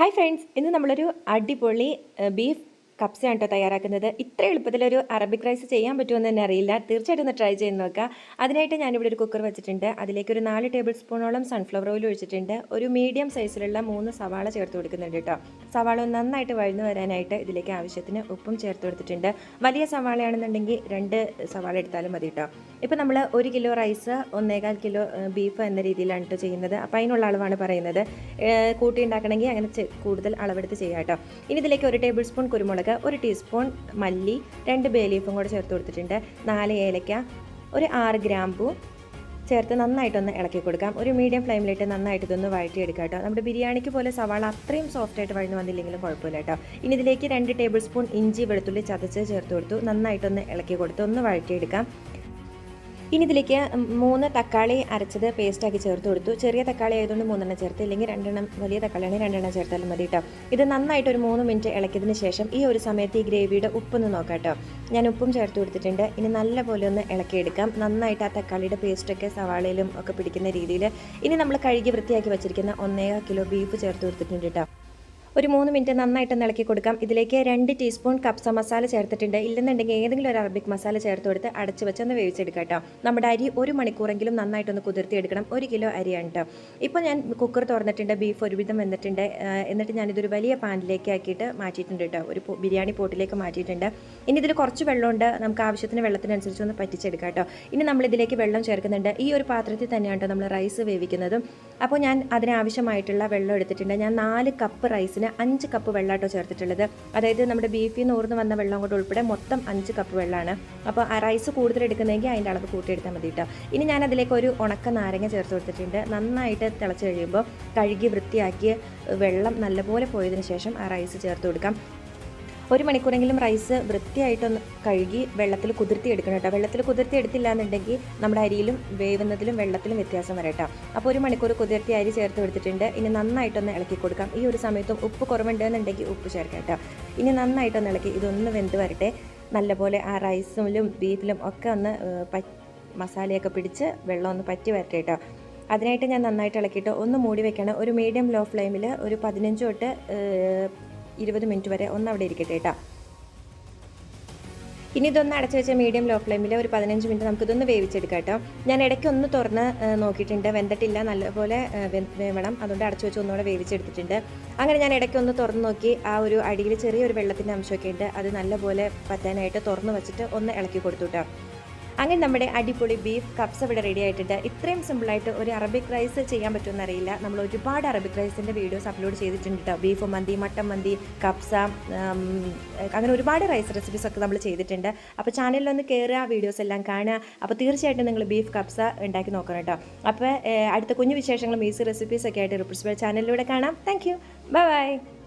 Hi friends ഇന്ന് നമ്മളൊരു അടിപൊളി ബീഫ് കപ്സയാണ് കേട്ടോ തയ്യാറാക്കുന്നത്. ഇത്ര എളുപ്പത്തിലൊരു അറബിക് റൈസ് ചെയ്യാൻ പറ്റുമെന്ന് തന്നെ അറിയില്ല. തീർച്ചയായിട്ടും ഒന്ന് ട്രൈ ചെയ്ത് നോക്കുക അതിനായിട്ട് ഞാനിവിടെ ഒരു കുക്കർ വെച്ചിട്ടുണ്ട്. അതിലേക്ക് ഒരു നാല് ടേബിൾ സ്പൂണോളം സൺഫ്ലവർ ഓയിൽ ഒഴിച്ചിട്ടുണ്ട്. ഒരു മീഡിയം സൈസിലുള്ള മൂന്ന് സവാള ചേർത്ത് കൊടുക്കുന്നുണ്ട് കേട്ടോ. സവാള നന്നായിട്ട് വഴന്നു വരാനായിട്ട് ഇതിലേക്ക് ആവശ്യത്തിന് ഉപ്പും ചേർത്ത് കൊടുത്തിട്ടുണ്ട്. വലിയ സവാളയാണെന്നുണ്ടെങ്കിൽ രണ്ട് സവാള എടുത്താലും മതി കേട്ടോ. ഇപ്പോൾ നമ്മൾ ഒരു കിലോ റൈസ് ഒന്നേകാൽ കിലോ ബീഫ് എന്ന രീതിയിലാണ് കേട്ടോ ചെയ്യുന്നത്. അപ്പോൾ അതിനുള്ള അളവാണ് പറയുന്നത്. കൂട്ടി ഉണ്ടാക്കണമെങ്കിൽ അങ്ങനെ കൂടുതൽ അളവെടുത്ത് ചെയ്യാം കേട്ടോ. ഇനി ഇതിലേക്ക് ഒരു ടേബിൾ സ്പൂൺ കുരുമുളക് ഒരു ടീസ്പൂൺ മല്ലി രണ്ട് ബേ ലീഫും കൂടെ ചേർത്ത് കൊടുത്തിട്ടുണ്ട്. നാല് ഏലക്ക ഒരു ആറ് ഗ്രാമ്പു ചേർത്ത് നന്നായിട്ടൊന്ന് ഇളക്കി കൊടുക്കാം. ഒരു മീഡിയം ഫ്ലെയിമിലിട്ട് നന്നായിട്ട് ഇതൊന്ന് വഴറ്റിയെടുക്കാം കേട്ടോ. നമ്മുടെ ബിരിയാണിക്ക് പോലെ സവാള അത്രയും സോഫ്റ്റ് ആയിട്ട് വഴന്നു വന്നില്ലെങ്കിലും കുഴപ്പമില്ല കേട്ടോ. ഇനി ഇതിലേക്ക് രണ്ട് ടേബിൾ സ്പൂൺ ഇഞ്ചി വെളുത്തുള്ളി ചതച്ച് ചേർത്ത് കൊടുത്തു. നന്നായിട്ടൊന്ന് ഇളക്കി കൊടുത്ത്. ഒന്ന് വഴറ്റിയെടുക്കാം. ഇനി ഇതിലേക്ക് മൂന്ന് തക്കാളി അരച്ചത് പേസ്റ്റാക്കി ചേർത്ത് കൊടുത്തു. ചെറിയ തക്കാളി ആയതുകൊണ്ട് മൂന്നെണ്ണം ചേർത്ത് ഇല്ലെങ്കിൽ രണ്ടെണ്ണം വലിയ തക്കാളിയാണെങ്കിൽ രണ്ടെണ്ണം ചേർത്താലും മതി കേട്ടോ ഇത് നന്നായിട്ട് ഒരു മൂന്ന് മിനിറ്റ് ഇളക്കിയതിന് ശേഷം ഈ ഒരു സമയത്ത് ഈ ഗ്രേവിയുടെ ഉപ്പൊന്ന് നോക്കാം കേട്ടോ ഞാൻ ഉപ്പും ചേർത്ത് കൊടുത്തിട്ടുണ്ട്. ഇനി നല്ലപോലെ ഒന്ന് ഇളക്കിയെടുക്കാം. നന്നായിട്ട് ആ തക്കാളിയുടെ പേസ്റ്റൊക്കെ സവാളയിലും ഒക്കെ പിടിക്കുന്ന രീതിയിൽ ഇനി നമ്മൾ കഴുകി വൃത്തിയാക്കി വെച്ചിരിക്കുന്ന ഒന്നേ കിലോ ബീഫ് ചേർത്ത് കൊടുത്തിട്ടുണ്ട് കേട്ടോ ഒരു മൂന്ന് മിനിറ്റ് നന്നായിട്ട് ഇളക്കി കൊടുക്കാം. ഇതിലേക്ക് രണ്ട് ടീസ്പൂൺ കപ്സ മസാല ചേർത്തിട്ടുണ്ട്. ഇല്ലെന്നുണ്ടെങ്കിൽ ഏതെങ്കിലും ഒരു അറബിക് മസാല ചേർത്ത് കൊടുത്ത് അടച്ച് വെച്ചൊന്ന് വേവിച്ചെടുക്കാം കേട്ടോ നമ്മുടെ അരി ഒരു മണിക്കൂറെങ്കിലും നന്നായിട്ടൊന്ന് കുതിർത്തി എടുക്കണം. ഒരു കിലോ അരിയാണ് കേട്ടോ ഇപ്പോൾ ഞാൻ കുക്കർ തുറന്നിട്ടുണ്ട്. ബീഫ് ഒരുവിധം വന്നിട്ടുണ്ട്. എന്നിട്ട് ഞാനിതൊരു വലിയ പാനിലേക്ക് ആക്കിയിട്ട് മാറ്റിയിട്ടുണ്ട് കേട്ടോ ഒരു ബിരിയാണി പോട്ടിലേക്ക് മാറ്റിയിട്ടുണ്ട്. ഇനി ഇതിൽ കുറച്ച് വെള്ളമുണ്ട്. നമുക്ക് ആവശ്യത്തിന് വെള്ളത്തിനനുസരിച്ച് ഒന്ന് പറ്റിച്ചെടുക്കാം കേട്ടോ ഇനി നമ്മളിതിലേക്ക് വെള്ളം ചേർക്കുന്നുണ്ട്. ഈ ഒരു പാത്രത്തിൽ തന്നെയാണ് കേട്ടോ നമ്മൾ റൈസ് വേവിക്കുന്നതും. അപ്പോൾ ഞാൻ അതിനാവശ്യമായിട്ടുള്ള വെള്ളം എടുത്തിട്ടുണ്ട്. ഞാൻ നാല് കപ്പ് റൈസിന് അഞ്ച് കപ്പ് വെള്ളമാട്ടോ ചേർത്തിട്ടുള്ളത്. അതായത് നമ്മുടെ ബീഫിൽ നിന്ന് ഊർന്ന് വന്ന വെള്ളം കൂടെ ഉൾപ്പെടെ മൊത്തം അഞ്ച് കപ്പ് വെള്ളമാണ് അപ്പോൾ ആ റൈസ് കൂടുതൽ എടുക്കുന്നതെങ്കിൽ അതിന്റെ അളവ് കൂട്ടിയെടുത്താൽ മതി കേട്ടോ ഇനി ഞാൻ അതിലേക്ക് ഒരു ഉണക്ക നാരങ്ങ ചേർത്ത് കൊടുത്തിട്ടുണ്ട്. നന്നായിട്ട് തിളച്ച് കഴിയുമ്പോൾ കഴുകി വൃത്തിയാക്കി വെള്ളം നല്ലപോലെ പോയതിന് ശേഷം ആ റൈസ് ചേർത്ത് കൊടുക്കാം. ഒരു മണിക്കൂറെങ്കിലും റൈസ് വൃത്തിയായിട്ടൊന്ന് കഴുകി വെള്ളത്തിൽ കുതിർത്തി എടുക്കണം കേട്ടോ. വെള്ളത്തിൽ കുതിർത്തി എടുത്തില്ല എന്നുണ്ടെങ്കിൽ നമ്മുടെ അരിയിലും വേവുന്നതിലും വെള്ളത്തിലും വ്യത്യാസം വരട്ടോ അപ്പോൾ ഒരു മണിക്കൂർ കുതിർത്തി അരി ചേർത്ത് കൊടുത്തിട്ടുണ്ട്. ഇനി നന്നായിട്ടൊന്ന് ഇളക്കി കൊടുക്കാം. ഈ ഒരു സമയത്തും ഉപ്പ് കുറവുണ്ട് എന്നുണ്ടെങ്കിൽ ഉപ്പ് ചേർക്കാം കേട്ടോ. ഇനി നന്നായിട്ടൊന്ന് ഇളക്കി ഇതൊന്ന് വെന്ത് വരട്ടെ. നല്ലപോലെ ആ റൈസിലും ബീഫിലും ഒക്കെ ഒന്ന് മസാലയൊക്കെ പിടിച്ച് വെള്ളം ഒന്ന് പറ്റി വരട്ടെ കേട്ടോ. അതിനായിട്ട് ഞാൻ നന്നായിട്ട് ഇളക്കിയിട്ട് ഒന്ന് മൂടി വെക്കണം. ഒരു മീഡിയം ലോ ഫ്ലെയിമിൽ ഒരു പതിനഞ്ച് തൊട്ട് ഇരുപത് മിനിറ്റ് വരെ ഒന്ന് അവിടെ ഇരിക്കട്ടെ കേട്ടോ ഇനി ഇതൊന്ന് അടച്ചു വെച്ച മീഡിയം ലോ ഫ്ലെയിമിൽ ഒരു പതിനഞ്ച് മിനിറ്റ് നമുക്കിതൊന്ന് വേവിച്ചെടുക്കാം കേട്ടോ ഞാൻ ഇടയ്ക്ക് ഒന്ന് തുറന്ന് നോക്കിയിട്ടുണ്ട്. വെന്തിട്ടില്ല. നല്ലപോലെ വേവണം. അതുകൊണ്ട് അടച്ചു വെച്ച് ഒന്നുകൂടെ വേവിച്ചെടുത്തിട്ടുണ്ട്. അങ്ങനെ ഞാൻ ഇടയ്ക്ക് ഒന്ന് തുറന്ന് നോക്കി. ആ ഒരു അടിയിൽ ചെറിയൊരു വെള്ളത്തിന്റെ അംശമൊക്കെ ഉണ്ട്. അത് നല്ലപോലെ പറ്റാനായിട്ട് തുറന്ന് വെച്ചിട്ട് ഒന്ന് ഇളക്കി കൊടുത്തു കേട്ടോ അങ്ങനെ നമ്മുടെ അടിപൊളി ബീഫ് കപ്സ് ഇവിടെ റെഡി ആയിട്ടുണ്ട്. ഇത്രയും സിമ്പിളായിട്ട് ഒരു അറബിക് റൈസ് ചെയ്യാൻ പറ്റുമെന്ന് അറിയില്ല. നമ്മൾ ഒരുപാട് അറബിക് റൈസിന്റെ വീഡിയോസ് അപ്ലോഡ് ചെയ്തിട്ടുണ്ട് കേട്ടോ ബീഫ് മന്തി മട്ടൻ മന്തി കപ്സ അങ്ങനെ ഒരുപാട് റൈസ് റെസിപ്പീസ് ഒക്കെ നമ്മൾ ചെയ്തിട്ടുണ്ട്. അപ്പോൾ ചാനലിലൊന്ന് കയറുക വീഡിയോസ് എല്ലാം കാണുക. അപ്പോൾ തീർച്ചയായിട്ടും നിങ്ങൾ ബീഫ് കപ്സ ഉണ്ടാക്കി നോക്കണം കേട്ടോ അപ്പോൾ അടുത്ത കുഞ്ഞു വിശേഷങ്ങളും ഈസി റെസിപ്പീസ് ഒക്കെ ആയിട്ട് റിപ്രസ് ചാനലിലൂടെ കാണാം. Thank you bye bye